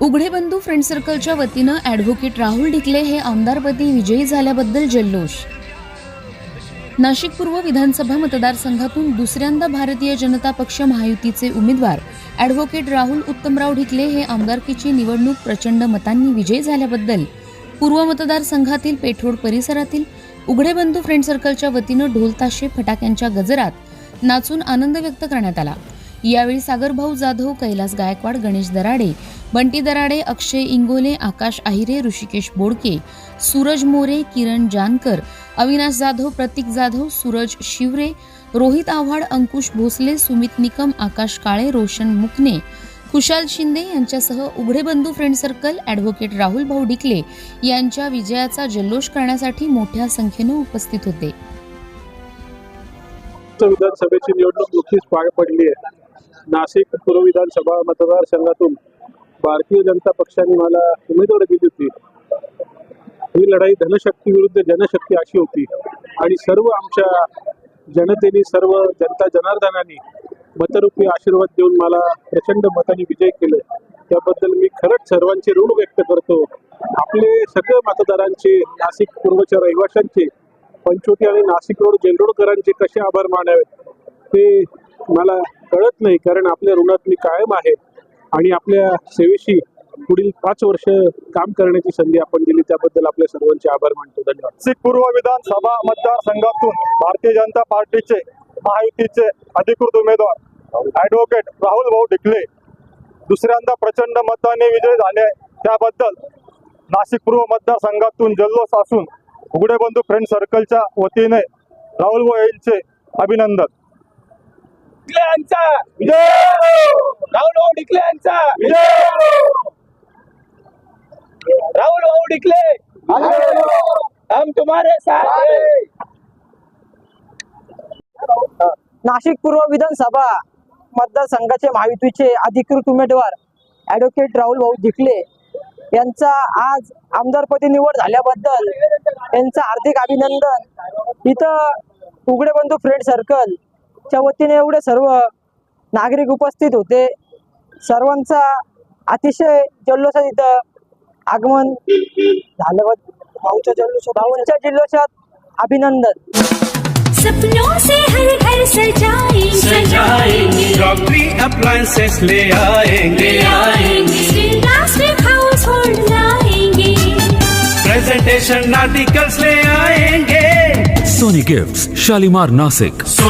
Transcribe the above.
Friend सर्कलच्या वतीनं advocate Rahul Dhikle हे आमदारपदी विजयी झाल्याबद्दल जल्लोष. नाशिक पूर्व विधानसभा मतदारसंघातून दुसऱ्यांदा भारतीय जनता पक्ष महायुतीचे उमेदवार ॲडव्होकेट राहुल उत्तमराव ढिकले हे आमदारकीची निवडणूक प्रचंड मतांनी विजयी झाल्याबद्दल पूर्व मतदारसंघातील पेठोड परिसरातील उघडे बंधू फ्रेंड सर्कलच्या वतीनं ढोलताशे फटाक्यांच्या गजरात नाचून आनंद व्यक्त करण्यात आला. यावेळी सागरभाऊ जाधव कैलास गायकवाड गणेश दराडे बंटी दराडे अक्षय इंगोले आकाश आहिरे ऋषिकेश बोडके सूरज मोरे किरण जानकर अविनाश जाधव प्रतीक जाधव सूरज शिवरे रोहित आव्हाड अंकुश भोसले सुमित निकम आकाश काळे रोशन मुकने खुशाल शिंदे यांच्यासह उघडे बंधू फ्रेंड सर्कल ॲडव्होकेट राहुल भाऊ डिकले यांच्या विजयाचा जल्लोष करण्यासाठी मोठ्या संख्येनं उपस्थित होते. विधानसभेची निवडणूक नुकतीच पार पडली आहे. नाशिक पूर्व विधानसभा मतदारसंघातून भारतीय जनता पक्षाने मला उमेदवारी दिली होती. ही लढाई धनशक्ती विरुद्ध जनशक्ती अशी होती. आणि सर्व आमच्या जनतेने सर्व जनता जनार्दनाने मतरूपी आशीर्वाद देऊन मला प्रचंड मताने विजय केले. त्याबद्दल मी खरंच सर्वांचे ऋण व्यक्त करतो. आपले सगळे मतदारांचे नाशिक पूर्वच्या रहिवाशांचे पंचवटी आणि नाशिक रोड जेलरोडकरांचे कसे आभार मानावे ते मला कळत नाही कारण आपल्या ऋणात मी कायम आहे. आणि आपल्या सेवेशी पुढील पाच वर्ष काम करण्याची संधी आपण दिली त्याबद्दल आपल्या सर्वांचे आभार मानतो. धन्यवाद. नाशिक पूर्व विधानसभा मतदारसंघातून भारतीय जनता पार्टीचे महायुतीचे अधिकृत उमेदवार ऍडव्होकेट राहुल भाऊ ढिकले दुसऱ्यांदा प्रचंड मताने विजय झाले त्याबद्दल नाशिक पूर्व मतदारसंघातून जल्लोष असून उघडे बंधू फ्रेंड सर्कलच्या वतीने राहुल भाऊ यांचे अभिनंदन डिकले यांचा विजय राहुल भाऊ डिकले यांचा विजय राहुल भाऊ डिकले हम तुम्हारे साथ नाशिक पूर्व विधानसभा मतदारसंघाचे महायुतीचे अधिकृत उमेदवार ॲडव्होकेट राहुल भाऊ जिकले यांचा आज आमदारपदी निवड झाल्याबद्दल यांचं हार्दिक अभिनंदन. इथं उघडे बंधू फ्रेंड सर्कल च्या वतीने एवढे सर्व नागरिक उपस्थित होते. सर्वांचा अतिशय जल्लोषात इथं आगमन झालं भाऊच्या जल्लोषात भाऊंच्या जल्लोषात अभिनंदन. सपनों से हर घर सजाएंगे। सजाएंगे। क्रॉकरी अप्लायंसेस ले आएंगे। आएंगे। हाउस होल्ड लाएंगे। प्रेजेंटेशन आर्टिकल्स ले आएंगे। Sony Gifts, Shalimar Nasik.